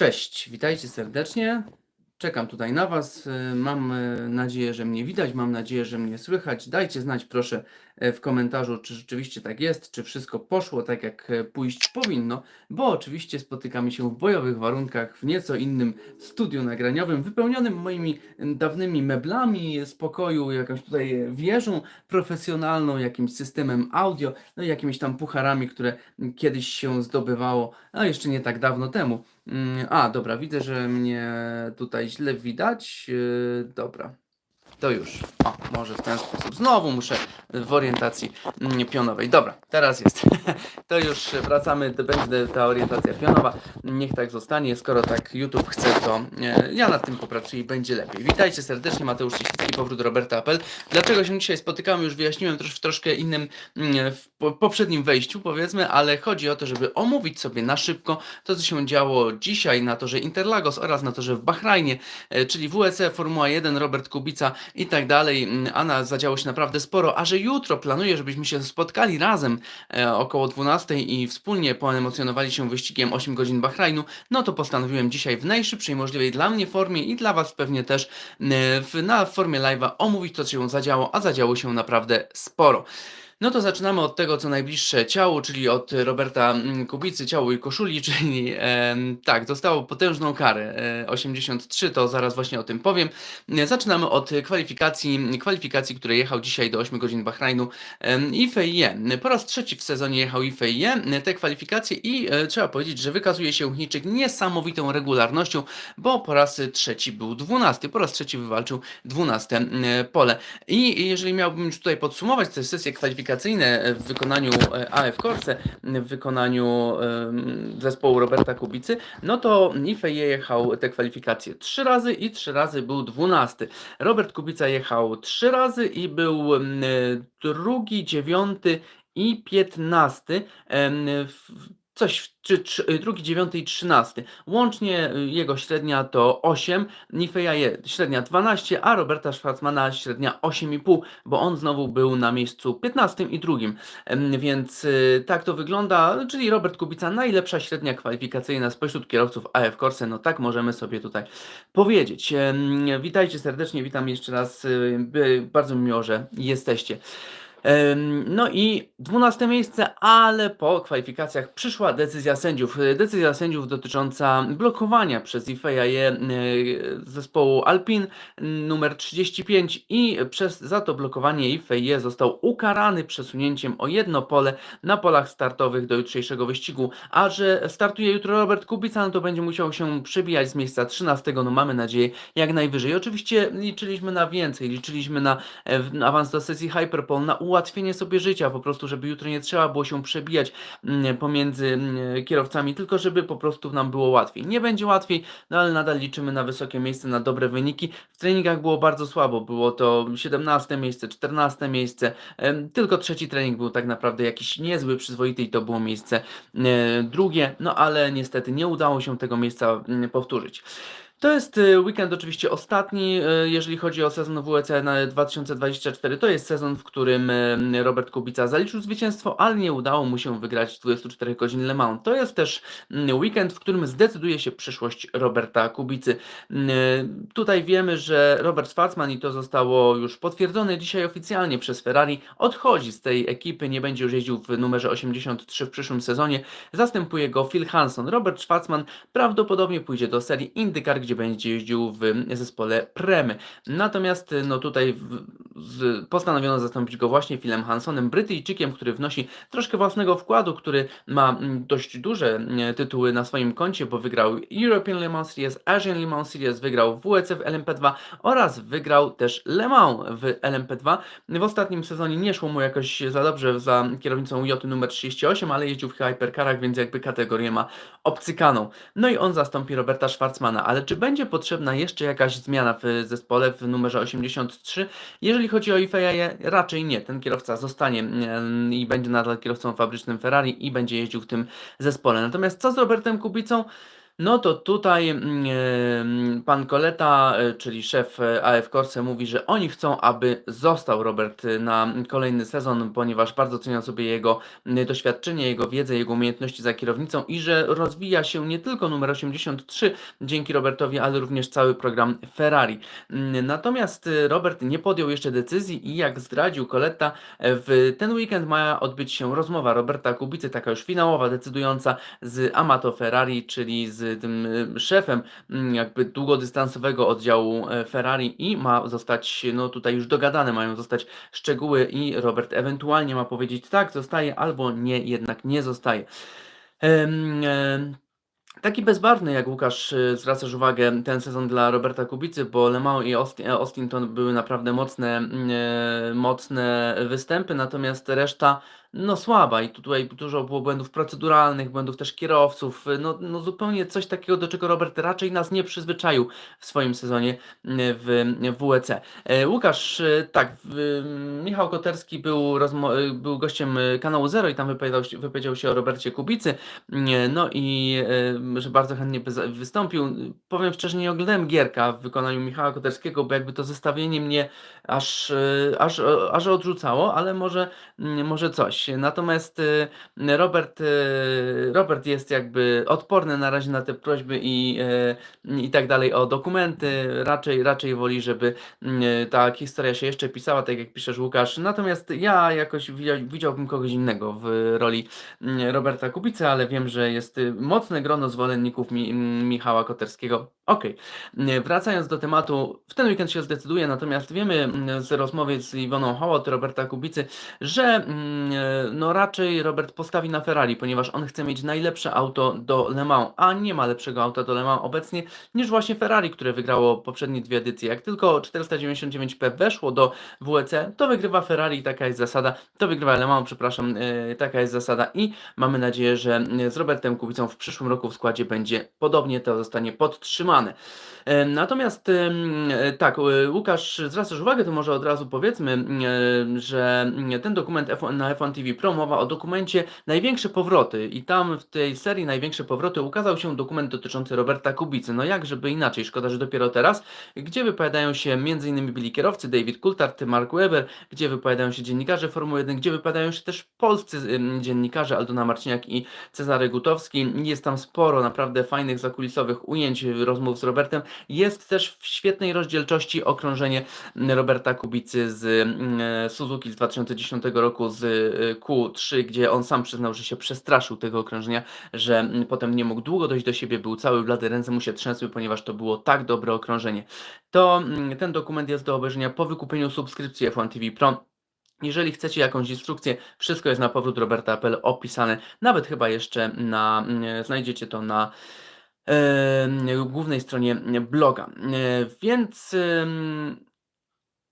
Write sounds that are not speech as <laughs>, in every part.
Cześć, witajcie serdecznie. Czekam tutaj na Was. Mam y, nadzieję, że mnie widać, mam nadzieję, że mnie słychać. Dajcie znać proszę e, w komentarzu, czy rzeczywiście tak jest, czy wszystko poszło tak, jak e, pójść powinno, bo oczywiście spotykamy się w bojowych warunkach, w nieco innym studiu nagraniowym, wypełnionym moimi dawnymi meblami z pokoju, jakąś tutaj wieżą profesjonalną, jakimś systemem audio, no i jakimiś tam pucharami, które kiedyś się zdobywało, a jeszcze nie tak dawno temu. Mm, A, dobra, widzę, że mnie tutaj źle widać. Yy, Dobra, to już. O, może w ten sposób. Znowu muszę w orientacji mm, pionowej. Dobra, teraz jest. <laughs> To już wracamy, będzie ta orientacja pionowa. Niech tak zostanie. Skoro tak YouTube chce, to e, ja nad tym popracuję i będzie lepiej. Witajcie serdecznie, Mateusz Cieślicki, powrót Roberta Apel. Dlaczego się dzisiaj spotykamy, już wyjaśniłem w troszkę innym, mm, w po- poprzednim wejściu, powiedzmy, ale chodzi o to, żeby omówić sobie na szybko to, co się działo dzisiaj na torze Interlagos oraz na torze w Bahrajnie, e, czyli WEC, Formuła 1, Robert Kubica i tak dalej. Mm, A na, zadziało się naprawdę sporo, a że jutro planuję, żebyśmy się spotkali razem e, około 12 i wspólnie poemocjonowali się wyścigiem 8 godzin Bahrajnu, no to postanowiłem dzisiaj w najszybszej możliwej dla mnie formie i dla Was pewnie też e, w, na formie live'a omówić to, co się zadziało, a zadziało się naprawdę sporo. No to zaczynamy od tego, co najbliższe ciału, czyli od Roberta mm, Kubicy, ciału i koszuli, <laughs> czyli em, tak, dostało potężną karę. E, 83, to zaraz właśnie o tym powiem. E, Zaczynamy od kwalifikacji, kwalifikacji, które jechał dzisiaj do 8 godzin Bahrajnu em, i FIE. Po raz trzeci w sezonie jechał i FIE te kwalifikacje i e, trzeba powiedzieć, że wykazuje się Chińczyk niesamowitą regularnością, bo po raz trzeci był 12, po raz trzeci wywalczył 12 e, pole. I jeżeli miałbym już tutaj podsumować te sesje w wykonaniu e, AF Corse, w wykonaniu zespołu Roberta Kubicy, no to Nifeje jechał te kwalifikacje trzy razy i trzy razy był 12. Robert Kubica jechał trzy razy i był drugi, dziewiąty i piętnasty. Coś, czy, czy drugi, dziewiąty i trzynasty. Łącznie y, jego średnia to 8, Nifeja je średnia 12, a Roberta Schwarzmana średnia 8,5, bo on znowu był na miejscu 15 i drugim. Więc y, tak to wygląda, czyli Robert Kubica najlepsza średnia kwalifikacyjna spośród kierowców AF Corse, no tak możemy sobie tutaj powiedzieć. Witajcie serdecznie, witam jeszcze raz, y, bardzo mi miło, że jesteście. No i 12 miejsce, ale po kwalifikacjach przyszła decyzja sędziów. E, Decyzja sędziów dotycząca blokowania przez IFAE e, zespołu Alpin numer 35 i przez za to blokowanie IFAE został ukarany przesunięciem o jedno pole na polach startowych do jutrzejszego wyścigu. A że startuje jutro Robert Kubica, no to będzie musiał się przebijać z miejsca 13, no mamy nadzieję jak najwyżej. Oczywiście liczyliśmy na więcej, liczyliśmy na e, awans do sesji Hyperpole, na ułatwienie sobie życia, po prostu, żeby jutro nie trzeba było się przebijać mm, pomiędzy mm, kierowcami, tylko żeby po prostu nam było łatwiej. Nie będzie łatwiej, no ale nadal liczymy na wysokie miejsce, na dobre wyniki. W treningach było bardzo słabo, było to 17 miejsce, 14 miejsce, tylko trzeci trening był tak naprawdę jakiś niezły, przyzwoity i to było miejsce e, drugie, no ale niestety nie udało się tego miejsca mm, powtórzyć. To jest y, weekend oczywiście ostatni, y, jeżeli chodzi o sezon WEC na 2024. To jest sezon, w którym y, Robert Kubica zaliczył zwycięstwo, ale nie udało mu się wygrać 24 godzin Le Mans. To jest też mm, weekend, w którym zdecyduje się przyszłość Roberta Kubicy. Y, Tutaj wiemy, że Robert Schwarzman, i to zostało już potwierdzone dzisiaj oficjalnie przez Ferrari, odchodzi z tej ekipy, nie będzie już jeździł w numerze 83 w przyszłym sezonie. Zastępuje go Phil Hanson. Robert Schwarzman prawdopodobnie pójdzie do serii IndyCar, gdzie będzie jeździł w zespole Premy. Natomiast no tutaj postanowiono zastąpić go właśnie Philem Hansonem, Brytyjczykiem, który wnosi troszkę własnego wkładu, który ma mm, dość duże tytuły na swoim koncie, bo wygrał European Le Mans Series, Asian Le Mans Series, wygrał WEC w LMP2 oraz wygrał też Le Mans w LMP2. W ostatnim sezonie nie szło mu jakoś za dobrze za kierownicą Joty numer 38, ale jeździł w hypercarach, więc jakby kategorię ma obcykaną. No i on zastąpi Roberta Schwarzmana, ale czy będzie potrzebna jeszcze jakaś zmiana w zespole w numerze 83? Jeżeli chodzi o IFEA, raczej nie. Ten kierowca zostanie mm, i będzie nadal kierowcą fabrycznym Ferrari i będzie jeździł w tym zespole. Natomiast co z Robertem Kubicą? No to tutaj mm, em, pan Koleta, e, czyli szef e, AF Corse mówi, że oni chcą, aby został Robert e, na kolejny sezon, ponieważ bardzo cenią sobie jego doświadczenie, jego wiedzę, jego umiejętności za kierownicą i że rozwija się nie tylko numer 83 dzięki Robertowi, ale również cały program Ferrari. Mm, Natomiast e, Robert nie podjął jeszcze decyzji i jak zdradził Koletta, e, w ten weekend ma odbyć się rozmowa Roberta Kubicy, taka już finałowa, decydująca z Amato Ferrari, czyli z tym y, szefem mm, jakby długodystansowego oddziału e, Ferrari i ma zostać, no tutaj już dogadane mają zostać szczegóły i Robert ewentualnie ma powiedzieć tak, zostaje albo nie, jednak nie zostaje. Em, Taki bezbarwny, jak Łukasz y, zwracasz uwagę, ten sezon dla Roberta Kubicy, bo Le Mans i Austin, e, były naprawdę mocne, mm, e, mocne występy, natomiast reszta no słaba i tutaj dużo było błędów proceduralnych, błędów też kierowców, y, no, no zupełnie coś takiego, do czego Robert raczej nas nie przyzwyczaił w swoim sezonie y, w w WEC. E, Łukasz, y, tak, Michał Koterski był, y, był gościem y, kanału Zero i tam wypowiadał, wypowiedział się o Robercie Kubicy, No i że bardzo chętnie wystąpił. Powiem szczerze, nie oglądałem Gierka w wykonaniu Michała Koterskiego, bo jakby to zestawienie mnie aż, aż, aż odrzucało, ale może, może coś. Natomiast e, Robert, e, Robert jest jakby odporny na razie na te prośby i, e, i tak dalej o dokumenty. Raczej, raczej woli, żeby ta historia się jeszcze pisała, tak jak piszesz Łukasz. Natomiast ja jakoś widział, widziałbym kogoś innego w roli Roberta Kubicy, ale wiem, że jest y, mocne grono zwolenników Mi Michała Koterskiego. Okej, Mm, wracając do tematu, w ten weekend się zdecyduje, natomiast wiemy z rozmowy z Iwoną Hołot, Roberta Kubicy, że mm, no raczej Robert postawi na Ferrari, ponieważ on chce mieć najlepsze auto do Le Mans, a nie ma lepszego auta do Le Mans obecnie niż właśnie Ferrari, które wygrało poprzednie dwie edycje. Jak tylko 499P weszło do WEC, to wygrywa Ferrari, taka jest zasada, to wygrywa Le Mans, przepraszam, e, taka jest zasada i mamy nadzieję, że z Robertem Kubicą w przyszłym roku w składzie będzie podobnie, to zostanie podtrzymane. E, Natomiast tak, e, Łukasz, zwracasz uwagę, to może od razu powiedzmy, że ten dokument F1, na F1 TV Pro mowa o dokumencie Największe Powroty i tam w tej serii Największe Powroty ukazał się dokument dotyczący Roberta Kubicy. No jak żeby inaczej, szkoda, że dopiero teraz, gdzie wypowiadają się m.in. byli kierowcy David Coulthard, Mark Webber, gdzie wypowiadają się dziennikarze Formuły 1, gdzie wypowiadają się też polscy dziennikarze Aldona Marciniak i Cezary Gutowski. Jest tam sporo naprawdę fajnych zakulisowych ujęć, rozmów z Robertem. Jest też w świetnej rozdzielczości okrążenie Roberta Kubicy z mm, Suzuki z 2010 roku z y, Q3, gdzie on sam przyznał, że się przestraszył tego okrążenia, że mm, potem nie mógł długo dojść do siebie, był cały blady, ręce mu się trzęsły, ponieważ to było tak dobre okrążenie. To mm, ten dokument jest do obejrzenia po wykupieniu subskrypcji F1 TV Pro. Jeżeli chcecie jakąś instrukcję, wszystko jest na powrót Roberta.pl opisane, nawet chyba jeszcze na, mm, znajdziecie to na e, głównej stronie bloga. E, więc,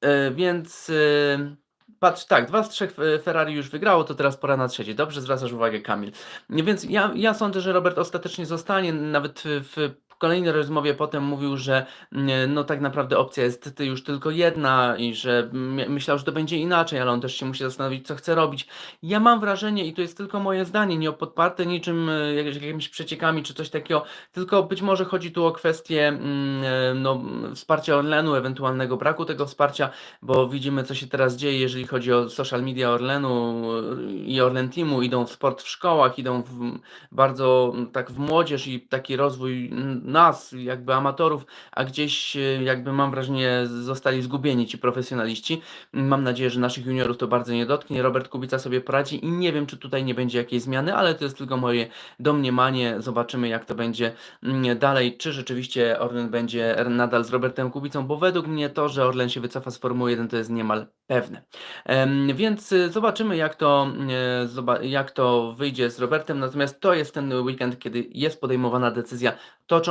e, więc e, patrz, tak, dwa z trzech e, Ferrari już wygrało, to teraz pora na trzecie. Dobrze zwracasz uwagę, Kamil. Więc ja, ja sądzę, że Robert ostatecznie zostanie, nawet w, w kolejnej rozmowie potem mówił, że mm, no tak naprawdę opcja jest już tylko jedna i że my- myślał, że to będzie inaczej, ale on też się musi zastanowić, co chce robić. Ja mam wrażenie, i to jest tylko moje zdanie, nie podparte niczym e, jak- jakimiś przeciekami czy coś takiego, tylko być może chodzi tu o kwestię mm, e, no, wsparcia Orlenu, ewentualnego braku tego wsparcia, bo widzimy, co się teraz dzieje, jeżeli chodzi o social media Orlenu e, i Orlen Teamu, idą w sport w szkołach, idą w, bardzo mm, tak w młodzież i taki rozwój mm, nas, jakby amatorów, a gdzieś e, jakby mam wrażenie zostali zgubieni ci profesjonaliści. Mam nadzieję, że naszych juniorów to bardzo nie dotknie. Robert Kubica sobie poradzi i nie wiem, czy tutaj nie będzie jakiejś zmiany, ale to jest tylko moje domniemanie. Zobaczymy, jak to będzie mm, dalej. Czy rzeczywiście Orlen będzie nadal z Robertem Kubicą, bo według mnie to, że Orlen się wycofa z Formuły 1, to jest niemal pewne. Więc y, zobaczymy, jak to, e, jak to wyjdzie z Robertem. Natomiast to jest ten weekend, kiedy jest podejmowana decyzja,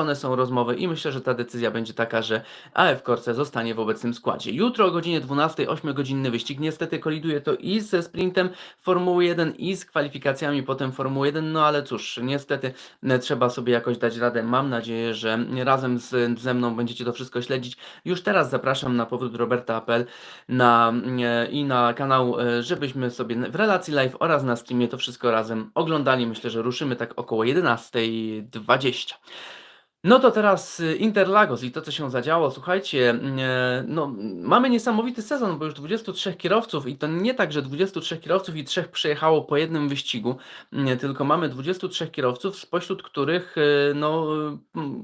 toczone są rozmowy i myślę, że ta decyzja będzie taka, że AF Corse zostanie w obecnym składzie. Jutro o godzinie 12, 8-godzinny wyścig. Niestety koliduje to i ze sprintem Formuły 1 i z kwalifikacjami potem Formuły 1, no ale cóż, niestety e, trzeba sobie jakoś dać radę. Mam nadzieję, że razem z, ze mną będziecie to wszystko śledzić. Już teraz zapraszam na powrót Roberta Apel na, e, i na kanał, e, żebyśmy sobie w relacji live oraz na streamie to wszystko razem oglądali. Myślę, że ruszymy tak około 11.20. No to teraz y, Interlagos i to, co się zadziało. Słuchajcie, e, no, mamy niesamowity sezon, bo już 23 kierowców i to nie tak, że 23 kierowców i trzech przyjechało po jednym wyścigu, nie, tylko mamy 23 kierowców, spośród których y, no,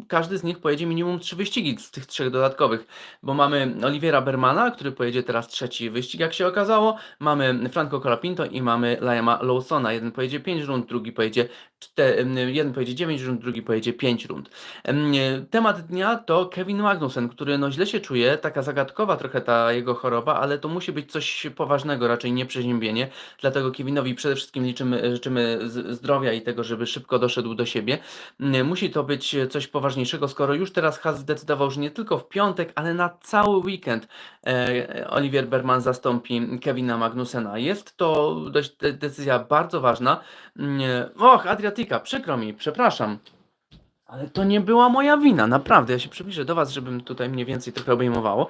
każdy z nich pojedzie minimum trzy wyścigi z tych trzech dodatkowych, bo mamy Oliviera Bermana, który pojedzie teraz trzeci wyścig, jak się okazało, mamy Franco Colapinto i mamy Liama Lawsona. Jeden pojedzie 5 rund, drugi pojedzie czte, jeden pojedzie 9 rund, drugi pojedzie 5 rund. Em, Temat dnia to Kevin Magnussen, który no źle się czuje, taka zagadkowa trochę ta jego choroba, ale to musi być coś poważnego, raczej nie przeziębienie. Dlatego Kevinowi przede wszystkim liczymy, życzymy zdrowia i tego, żeby szybko doszedł do siebie. Musi to być coś poważniejszego, skoro już teraz Haas zdecydował, że nie tylko w piątek, ale na cały weekend e, Olivier Berman zastąpi Kevina Magnusena. Jest to dość de- decyzja bardzo ważna. Och, Adriatika, przykro mi, przepraszam. Ale to nie była moja wina, naprawdę. Ja się przybliżę do Was, żebym tutaj mniej więcej trochę obejmowało.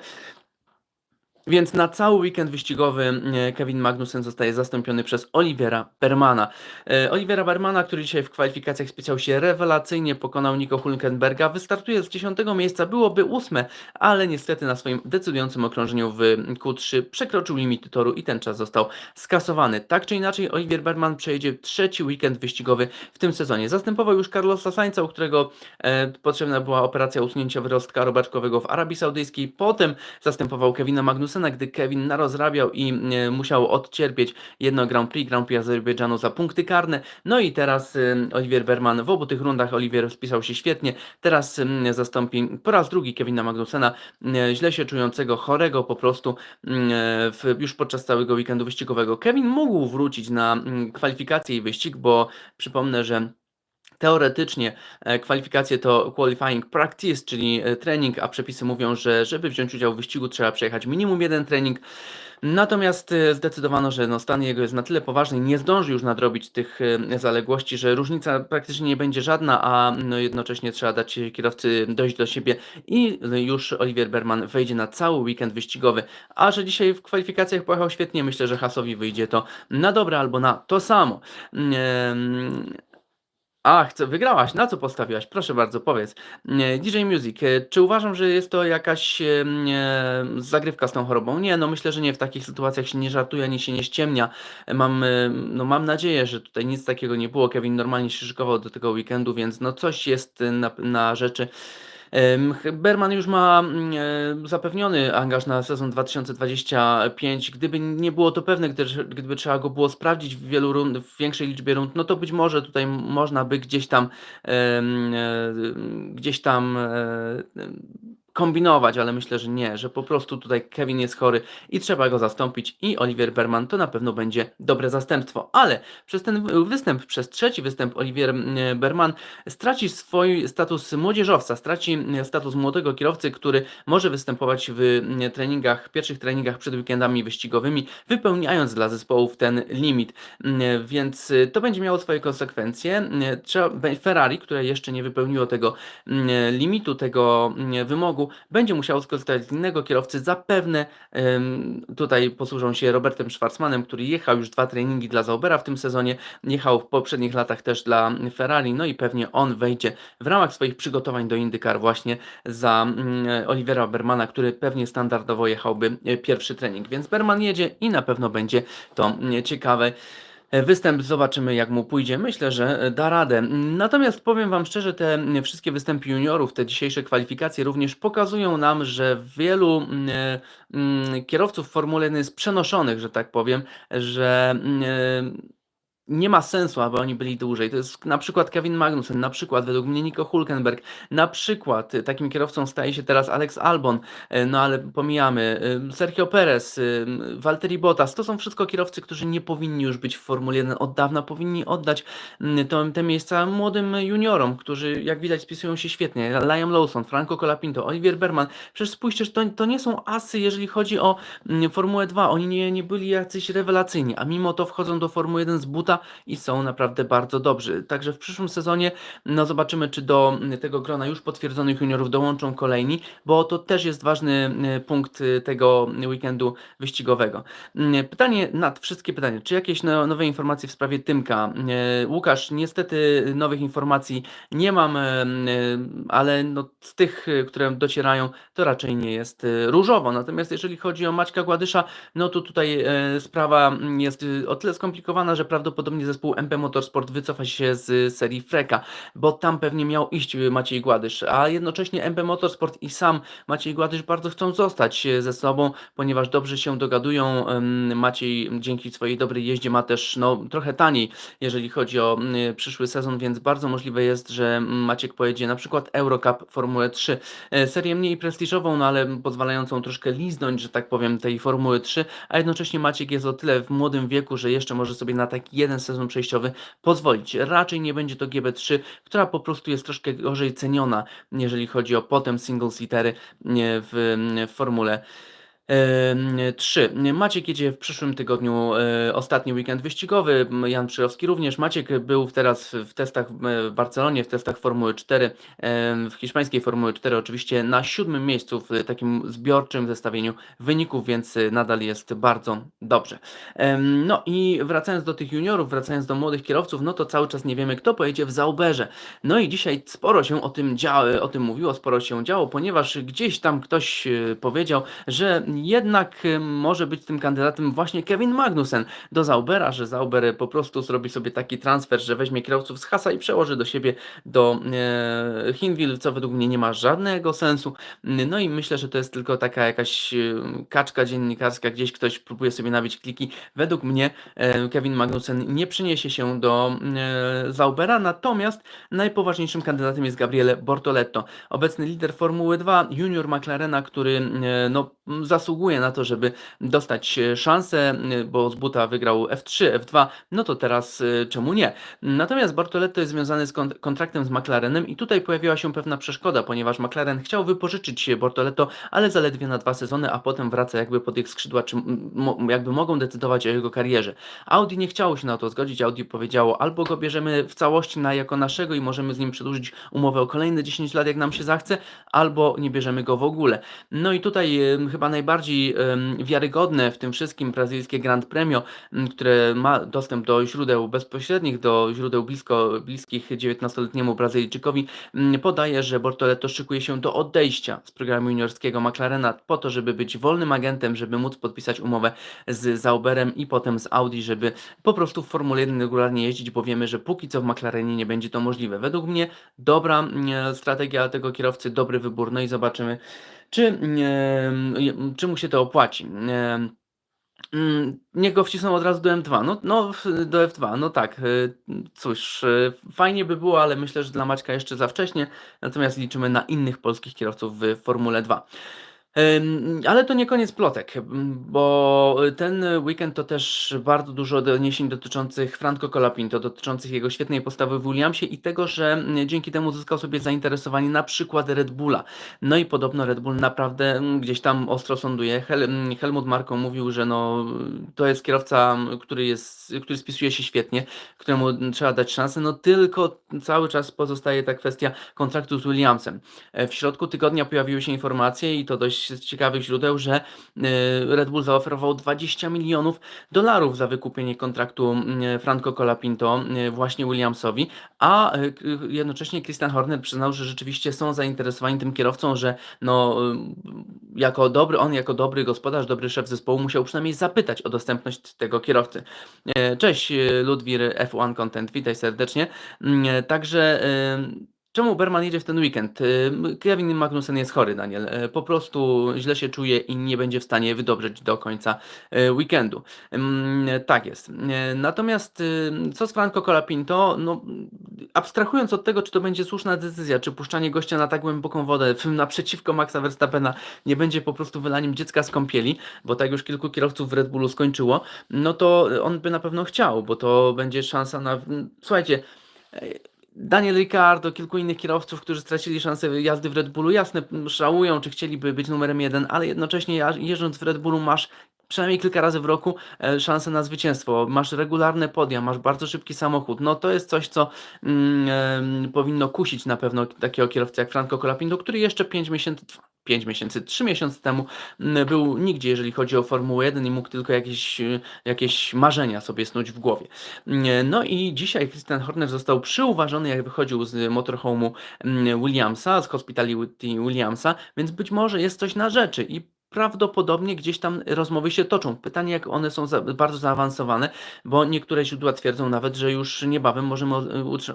Więc na cały weekend wyścigowy e, Kevin Magnussen zostaje zastąpiony przez Olivera Bermana. E, Olivera Bermana, który dzisiaj w kwalifikacjach spisał się rewelacyjnie, pokonał Nico Hulkenberga. Wystartuje z 10 miejsca, byłoby ósme, ale niestety na swoim decydującym okrążeniu w Q3 przekroczył limity toru i ten czas został skasowany. Tak czy inaczej, Olivier Berman przejedzie trzeci weekend wyścigowy w tym sezonie. Zastępował już Carlosa Sainza, u którego e, potrzebna była operacja usunięcia wyrostka robaczkowego w Arabii Saudyjskiej. Potem zastępował Kevina Magnusena, gdy Kevin narozrabiał i e, musiał odcierpieć jedno Grand Prix, Grand Prix Azerbejdżanu za punkty karne. No i teraz e, Olivier Berman w obu tych rundach Olivier spisał się świetnie. Teraz e, zastąpi po raz drugi Kevina Magnusena, źle się czującego, chorego po prostu w, już podczas całego weekendu wyścigowego. Kevin mógł wrócić na mm, kwalifikacje i wyścig, bo przypomnę, że Teoretycznie e, kwalifikacje to qualifying practice, czyli e, trening, a przepisy mówią, że żeby wziąć udział w wyścigu trzeba przejechać minimum jeden trening. Natomiast e, zdecydowano, że no, stan jego jest na tyle poważny nie zdąży już nadrobić tych zaległości, że różnica praktycznie nie będzie żadna, a no, jednocześnie trzeba dać kierowcy dojść do siebie i już Olivier Berman wejdzie na cały weekend wyścigowy. A że dzisiaj w kwalifikacjach pojechał świetnie, myślę, że Hasowi wyjdzie to na dobre albo na to samo. Em, Ach, co wygrałaś? Na co postawiłaś? Proszę bardzo, powiedz. DJ Music, e, czy uważam, że jest to jakaś e, zagrywka z tą chorobą? Nie, no myślę, że nie. W takich sytuacjach się nie żartuje, ani się nie ściemnia. E, Mam, e, no mam nadzieję, że tutaj nic takiego nie było. Kevin normalnie się szykował do tego weekendu, więc no coś jest e, na, na rzeczy. Berman już ma mm, e, zapewniony angaż na sezon 2025. Gdyby nie było to pewne, gdyby trzeba go było sprawdzić w wielu rund, w większej liczbie rund, no to być może tutaj można by gdzieś tam e, gdzieś tam e, kombinować, ale myślę, że nie, że po prostu tutaj Kevin jest chory i trzeba go zastąpić i Olivier Berman to na pewno będzie dobre zastępstwo, ale przez ten występ, przez trzeci występ Olivier mm, Berman straci swój status młodzieżowca, straci mm, status młodego kierowcy, który może występować w mm, treningach, pierwszych treningach przed weekendami wyścigowymi, wypełniając dla zespołów ten limit. Więc y, to będzie miało swoje konsekwencje. Ferrari, które jeszcze nie wypełniło tego limitu, tego mm, będzie musiało skorzystać z innego kierowcy. Zapewne tutaj posłużą się Robertem Schwarzmanem, który jechał już dwa treningi dla Zaubera w tym sezonie, jechał w poprzednich latach też dla Ferrari, no i pewnie on wejdzie w ramach swoich przygotowań do IndyCar właśnie za mm, Olivera Bermana, który pewnie standardowo jechałby e, pierwszy trening. Więc Berman jedzie i na pewno będzie to mm, ciekawe. E, Występ zobaczymy, jak mu pójdzie. Myślę, że e, da radę. Natomiast powiem Wam szczerze, te wszystkie występy juniorów, te dzisiejsze kwalifikacje również pokazują nam, że wielu e, kierowców Formuły 1 jest przenoszonych, że tak powiem, że nie ma sensu, aby oni byli dłużej. To jest na przykład Kevin Magnussen, na przykład według mnie Nico Hulkenberg, na przykład takim kierowcą staje się teraz Alex Albon, y, no ale pomijamy, y, Sergio Perez, y, Valtteri Bottas, to są wszystko kierowcy, którzy nie powinni już być w Formule 1 od dawna, powinni oddać mm, to, te miejsca młodym juniorom, którzy jak widać spisują się świetnie. Liam Lawson, Franco Colapinto, Olivier Berman, przecież spójrzcie, to, to nie są asy, jeżeli chodzi o mm, Formułę 2, oni nie, nie byli jacyś rewelacyjni, a mimo to wchodzą do Formuły 1 z butami i są naprawdę bardzo dobrzy. Także w przyszłym sezonie no zobaczymy, czy do mm, tego grona już potwierdzonych juniorów dołączą kolejni, bo to też jest ważny y, punkt y, tego weekendu wyścigowego. Pytanie nad wszystkie pytania. Czy jakieś no, nowe informacje w sprawie Tymka? Y, Łukasz, niestety nowych informacji nie mam, y, y, ale no, z tych, y, które docierają, to raczej nie jest y, różowo. Natomiast jeżeli chodzi o Maćka Gładysza, no to tutaj sprawa jest y, o tyle skomplikowana, że prawdopodobnie zespół MP Motorsport wycofa się z serii Freka, bo tam pewnie miał iść Maciej Gładysz, a jednocześnie MP Motorsport i sam Maciej Gładysz bardzo chcą zostać ze sobą, ponieważ dobrze się dogadują. Maciej dzięki swojej dobrej jeździe ma też no, trochę taniej, jeżeli chodzi o przyszły sezon, więc bardzo możliwe jest, że Maciek pojedzie na przykład Eurocup Formułę 3, e, serię mniej prestiżową, no ale pozwalającą troszkę liznąć, że tak powiem, tej Formuły 3, a jednocześnie Maciek jest o tyle w młodym wieku, że jeszcze może sobie na taki jeden sezon przejściowy pozwolić. Raczej nie będzie to GB3, która po prostu jest troszkę gorzej ceniona, jeżeli chodzi o potem single seatery nie, w, w formule. 3. Maciek jedzie w przyszłym tygodniu e, ostatni weekend wyścigowy. Jan Przyjowski również. Maciek był teraz w testach w Barcelonie, w testach Formuły 4, e, w hiszpańskiej Formuły 4 oczywiście na siódmym miejscu w takim zbiorczym zestawieniu wyników, więc nadal jest bardzo dobrze. No i wracając do tych juniorów, wracając do młodych kierowców, no to cały czas nie wiemy, kto pojedzie w Zauberze. No i dzisiaj sporo się o tym działo, o tym mówiło, sporo się działo, ponieważ gdzieś tam ktoś e, powiedział, że jednak e, może być tym kandydatem właśnie Kevin Magnussen do Zaubera, że Zauber po prostu zrobi sobie taki transfer, że weźmie kierowców z Hasa i przełoży do siebie do e, Hinwil, co według mnie nie ma żadnego sensu. No i myślę, że to jest tylko taka jakaś e, kaczka dziennikarska, gdzieś ktoś próbuje sobie nabić kliki. Według mnie e, Kevin Magnussen nie przyniesie się do e, Zaubera, natomiast najpoważniejszym kandydatem jest Gabriele Bortoletto, obecny lider Formuły 2, junior McLarena, który e, no, zasługuje na to, żeby dostać e, szansę, e, bo z buta wygrał F3, F2, no to teraz e, czemu nie? Natomiast Bortoletto jest związany z kont- kontraktem z McLarenem i tutaj pojawiła się pewna przeszkoda, ponieważ McLaren chciał wypożyczyć Bortoletto, ale zaledwie na dwa sezony, a potem wraca jakby pod ich skrzydła, czy jakby mogą decydować o jego karierze. Audi nie chciało się na to zgodzić, Audi powiedziało albo go bierzemy w całości na jako naszego i możemy z nim przedłużyć umowę o kolejne 10 lat, jak nam się zachce, albo nie bierzemy go w ogóle. No i tutaj chyba najbardziej em, wiarygodne w tym wszystkim brazylijskie Grand Premio, które ma dostęp do źródeł bezpośrednich, do źródeł blisko, bliskich 19-letniemu Brazylijczykowi, podaje, że Bortoletto szykuje się do odejścia z programu juniorskiego McLarena po to, żeby być wolnym agentem, żeby móc podpisać umowę z Zauberem i potem z Audi, żeby po prostu w Formule 1 regularnie jeździć, bo wiemy, że póki co w McLarenie nie będzie to możliwe. Według mnie dobra strategia tego kierowcy, dobry wybór, no i zobaczymy, czy, czy mu się to opłaci. Mm, Niech go wcisną od razu do M2. No, no do F2, no tak. y, Cóż, y, fajnie by było, ale myślę, że dla Maćka jeszcze za wcześnie. Natomiast liczymy na innych polskich kierowców w Formule 2. Ale to nie koniec plotek, m, bo ten weekend to też bardzo dużo doniesień dotyczących Franco Colapinto, dotyczących jego świetnej postawy w Williamsie i tego, że m, dzięki temu zyskał sobie zainteresowanie na przykład Red Bulla. No i podobno Red Bull naprawdę m, gdzieś tam ostro sąduje. Hel Helmut Marko mówił, że no, to jest kierowca, który, jest, który spisuje się świetnie, któremu trzeba dać szansę, no tylko cały czas pozostaje ta kwestia kontraktu z Williamsem. E, W środku tygodnia pojawiły się informacje i to dość z ciekawych źródeł, że e, Red Bull zaoferował 20 milionów dolarów za wykupienie kontraktu mm, Franco Colapinto e, właśnie Williamsowi, a k- jednocześnie Christian Horner przyznał, że rzeczywiście są zainteresowani tym kierowcą, że no, y, jako dobry, on jako dobry gospodarz, dobry szef zespołu musiał przynajmniej zapytać o dostępność tego kierowcy. Cześć Ludwir F1 Content, witaj serdecznie. Także Czemu Berman jedzie w ten weekend? Kevin Magnussen jest chory, Daniel. E, Po prostu źle się czuje i nie będzie w stanie wydobrzeć do końca e, weekendu. Tak jest. E, Natomiast co z Franco Colapinto? No, abstrahując od tego, czy to będzie słuszna decyzja, czy puszczanie gościa na tak głęboką wodę naprzeciwko Maxa Verstappena nie będzie po prostu wylaniem dziecka z kąpieli, bo tak już kilku kierowców w Red Bullu skończyło, no to on by na pewno chciał, bo to będzie szansa na... Słuchajcie, Daniel Ricciardo, kilku innych kierowców, którzy stracili szansę jazdy w Red Bullu, jasne, żałują, czy chcieliby być numerem jeden, ale jednocześnie jeżdżąc w Red Bullu masz przynajmniej kilka razy w roku e, szansę na zwycięstwo, masz regularne podia, masz bardzo szybki samochód, no to jest coś, co mm, powinno kusić na pewno takiego kierowcę jak Franco Colapinto, który jeszcze 5 miesięcy, 5 miesięcy, 3 miesiące temu mm, był nigdzie, jeżeli chodzi o Formułę 1 i mógł tylko jakieś, e, jakieś marzenia sobie snuć w głowie. Mm, No i dzisiaj Christian Horner został przyuważony, jak wychodził z motorhome'u mm, Williamsa, z Hospitality Williamsa, więc być może jest coś na rzeczy. I prawdopodobnie gdzieś tam rozmowy się toczą. Pytanie, jak one są za, bardzo zaawansowane, bo niektóre źródła twierdzą nawet, że już niebawem możemy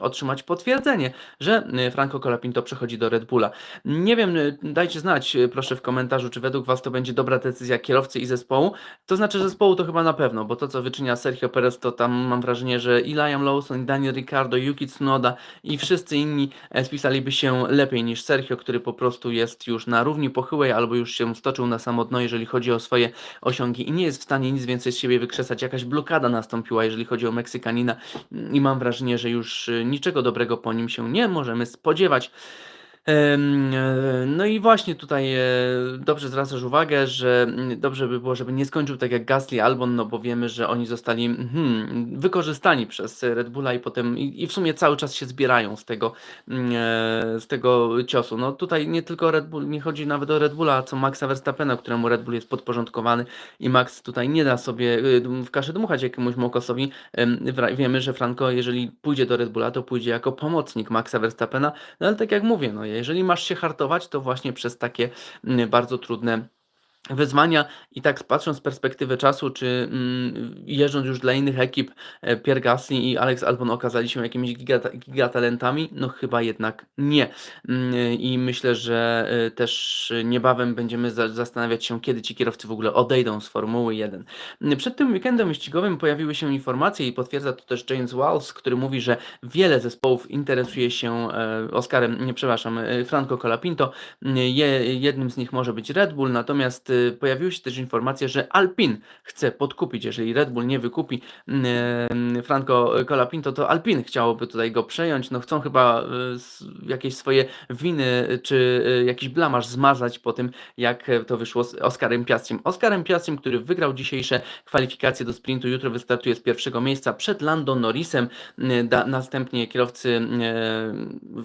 otrzymać potwierdzenie, że y, Franco Colapinto przechodzi do Red Bulla. Nie wiem, y, dajcie znać y, proszę w komentarzu, czy według Was to będzie dobra decyzja kierowcy i zespołu. To znaczy zespołu to chyba na pewno, bo to co wyczynia Sergio Perez, to tam mam wrażenie, że i Liam Lawson, i Daniel Ricciardo, Yuki Tsunoda i wszyscy inni e, spisaliby się lepiej niż Sergio, który po prostu jest już na równi pochyłej albo już się stoczył na samotno, jeżeli chodzi o swoje osiągi i nie jest w stanie nic więcej z siebie wykrzesać. Jakaś blokada nastąpiła, jeżeli chodzi o Meksykanina i mam wrażenie, że już y, niczego dobrego po nim się nie możemy spodziewać. E, No i właśnie tutaj e, dobrze zwracasz uwagę, że mm, dobrze by było, żeby nie skończył tak jak Gasly Albon, no bo wiemy, że oni zostali hmm, wykorzystani przez Red Bulla i potem i, i w sumie cały czas się zbierają z tego, mm, e, z tego ciosu. No tutaj nie tylko Red Bull, nie chodzi nawet o Red Bulla, co Maxa Verstappena, któremu Red Bull jest podporządkowany i Max tutaj nie da sobie w kaszę dmuchać jakiemuś Mokosowi. Wiemy, że Franco, jeżeli pójdzie do Red Bulla, to pójdzie jako pomocnik Maxa Verstappena, no ale tak jak mówię, no jeżeli masz się hartować, to właśnie przez takie mm, bardzo trudne wyzwania i tak patrząc z perspektywy czasu, czy mm, jeżdżąc już dla innych ekip, e, Pierre Gasly i Alex Albon okazali się jakimiś gigata, gigatalentami? No chyba jednak nie. Mm, I myślę, że e, też niebawem będziemy za, zastanawiać się, kiedy ci kierowcy w ogóle odejdą z Formuły 1. Mm, Przed tym weekendem wyścigowym pojawiły się informacje i potwierdza to też James Walls, który mówi, że wiele zespołów interesuje się e, Oscarem, nie przepraszam, Franco Colapinto. Je, jednym z nich może być Red Bull, natomiast y, pojawiły się też informacje, że Alpine chce podkupić, jeżeli Red Bull nie wykupi y, Franco Colapinto, to Alpine chciałoby tutaj go przejąć. No chcą chyba y, jakieś swoje winy czy jakiś blamaż zmazać po tym, jak to wyszło z Oskarem Piastrym. Oskarem Piastrym, który wygrał dzisiejsze kwalifikacje do sprintu, jutro wystartuje z pierwszego miejsca przed Lando Norrisem, następnie kierowcy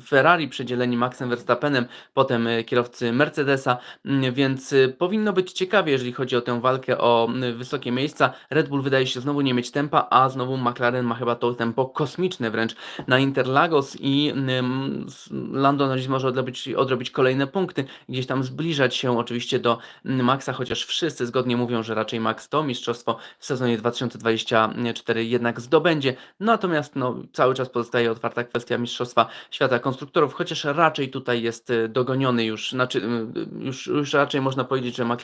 Ferrari przedzieleni Maxem Verstappenem, potem kierowcy Mercedesa, mm, więc y, być ciekawie, jeżeli chodzi o tę walkę o y, wysokie miejsca. Red Bull wydaje się znowu nie mieć tempa, a znowu McLaren ma chyba to tempo kosmiczne wręcz na Interlagos i Lando Norris może odrobić, odrobić kolejne punkty, gdzieś tam zbliżać się oczywiście do Maxa, chociaż wszyscy zgodnie mówią, że raczej Max to mistrzostwo w sezonie 2024 jednak zdobędzie. Natomiast no, cały czas pozostaje otwarta kwestia mistrzostwa świata konstruktorów, chociaż raczej tutaj jest y, dogoniony już, znaczy y, już, już raczej można powiedzieć, że McLaren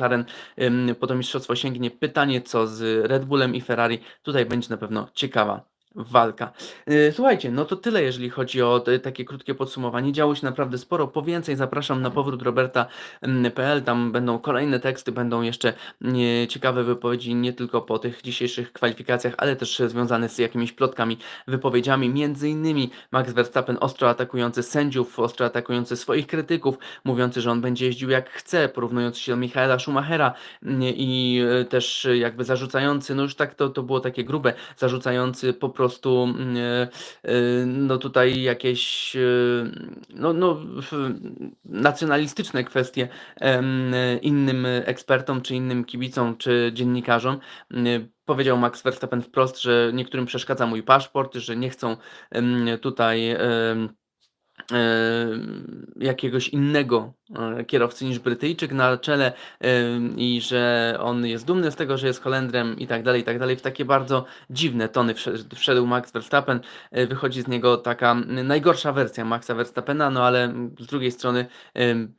ym, po to mistrzostwo sięgnie. Pytanie co z Red Bullem i Ferrari, tutaj będzie na pewno ciekawa walka. Y, Słuchajcie, no to tyle, jeżeli chodzi o te- takie krótkie podsumowanie. Działo się naprawdę sporo. Po więcej zapraszam na powrót Roberta.pl. Tam będą kolejne teksty, będą jeszcze nie, ciekawe wypowiedzi, nie tylko po tych dzisiejszych kwalifikacjach, ale też związane z jakimiś plotkami, wypowiedziami. Między innymi Max Verstappen ostro atakujący sędziów, ostro atakujący swoich krytyków, mówiący, że on będzie jeździł jak chce, porównujący się do Michaela Schumachera mm, i e, też e, jakby zarzucający, no już tak to, to było takie grube, zarzucający po prostu mm, e, e, no tutaj jakieś e, no, no nacjonalistyczne kwestie innym ekspertom, czy innym kibicom, czy dziennikarzom. Mm, Powiedział Max Verstappen wprost, że niektórym przeszkadza mój paszport, że nie chcą tutaj jakiegoś innego e, kierowcy niż Brytyjczyk na czele em, i że on jest dumny z tego, że jest Holendrem i tak dalej, i tak dalej. W takie bardzo dziwne tony wszedł, Max Verstappen. E, Wychodzi z niego taka najgorsza wersja Maxa Verstappena, no ale z drugiej strony em,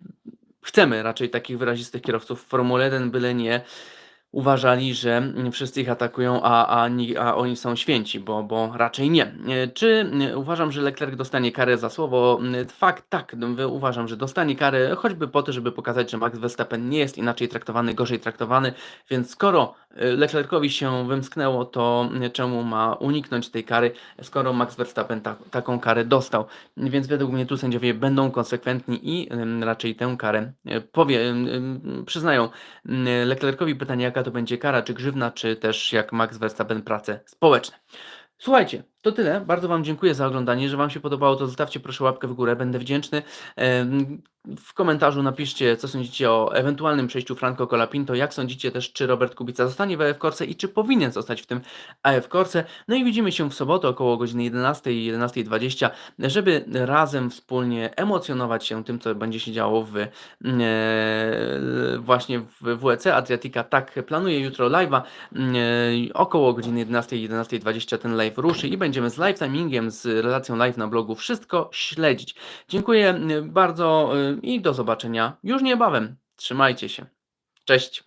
chcemy raczej takich wyrazistych kierowców w Formule 1, byle nie uważali, że mm, wszyscy ich atakują, a, a, a oni są święci, bo, bo raczej nie. E, Czy e, uważam, że Leclerc dostanie karę za słowo? E, Fakt, tak, no, uważam, że dostanie karę, choćby po to, żeby pokazać, że Max Verstappen nie jest inaczej traktowany, gorzej traktowany, więc skoro Leclercowi się wymsknęło, to e, czemu ma uniknąć tej kary, skoro Max Verstappen ta, taką karę dostał? Więc według mnie tu sędziowie będą konsekwentni i raczej tę karę powie, przyznają. Mm, Leclercowi pytanie, jaka jaka to będzie kara, czy grzywna, czy też jak Max Verstappen prace społeczne. Słuchajcie, to tyle. Bardzo Wam dziękuję za oglądanie. Jeżeli Wam się podobało, to zostawcie proszę łapkę w górę. Będę wdzięczny. W komentarzu napiszcie, co sądzicie o ewentualnym przejściu Franco Colapinto. Jak sądzicie też, czy Robert Kubica zostanie w AF Corse i czy powinien zostać w tym AF Corse. No i widzimy się w sobotę około godziny 11 i 11.20, żeby razem wspólnie emocjonować się tym, co będzie się działo w e, właśnie w WEC Adriatica. Tak planuję jutro live'a. E, około godziny 11 11.20 ten live ruszy i będziemy z live timingiem, z relacją live na blogu wszystko śledzić. Dziękuję e, bardzo e, i do zobaczenia już niebawem. Trzymajcie się. Cześć.